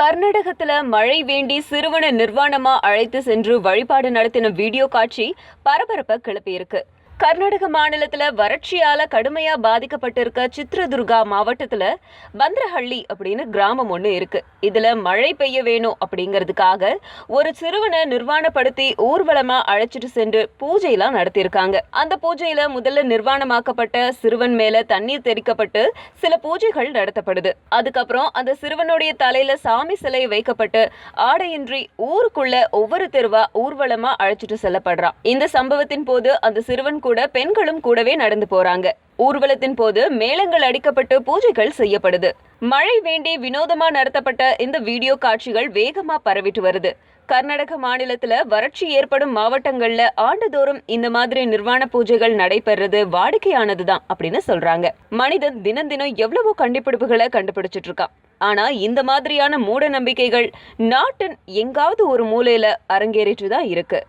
கர்நாடகத்துல மழை வேண்டி சிறுவனை நிர்வாணமா அழைத்து சென்று வழிபாடு நடத்தின வீடியோ காட்சி பரபரப்பை கிளப்பியிருக்கு. கர்நாடக மாநிலத்துல வறட்சியால கடுமையா பாதிக்கப்பட்டிருக்க சித்ரதுர்கா மாவட்டத்துல பந்திரஹள்ளி அப்படின்னு கிராமம் ஒண்ணு இருக்கு. இதுல மழை பெய்ய வேணும் அப்படிங்கிறதுக்காக ஒரு சிறுவனை நிர்வாணப்படுத்தி ஊர்வலமா அழைச்சிட்டு சென்று பூஜையெல்லாம் நடத்தியிருக்காங்க. அந்த பூஜையில முதல்ல நிர்வாணமாக்கப்பட்ட சிறுவன் மேல தண்ணீர் தெரிக்கப்பட்டு சில பூஜைகள் நடத்தப்படுது. அதுக்கப்புறம் அந்த சிறுவனுடைய தலையில சாமி சிலை வைக்கப்பட்டு ஆடையின்றி ஊருக்குள்ள ஒவ்வொரு தெருவா ஊர்வலமா அழைச்சிட்டு செல்லப்படுறான். இந்த சம்பவத்தின் போது அந்த சிறுவன் கூட பெண்களும் கூடவே நடந்து போறாங்க. ஊர்வலத்தின் போது மேளங்கள் அடிக்கப்பட்டு பூஜைகள் செய்யப்படுது. மழை வேண்டி வினோதமா நடத்தப்பட்ட இந்த வீடியோ காட்சிகள் வேகமா பரவிட்டு வருது. கர்நாடக மாநிலத்துல வறட்சி ஏற்படும் மாவட்டங்கள்ல ஆண்டுதோறும் இந்த மாதிரி நிர்வாண பூஜைகள் நடைபெறது வாடிக்கையானதுதான் அப்படின்னு சொல்றாங்க. மனிதன் தினம் தினம் எவ்வளவோ கண்டுபிடிப்புகளை கண்டுபிடிச்சிட்டு இருக்கான் ஆனா இந்த மாதிரியான மூட நம்பிக்கைகள் நாட்டின் எங்காவது ஒரு மூலையில அரங்கேறிட்டு தான் இருக்கு.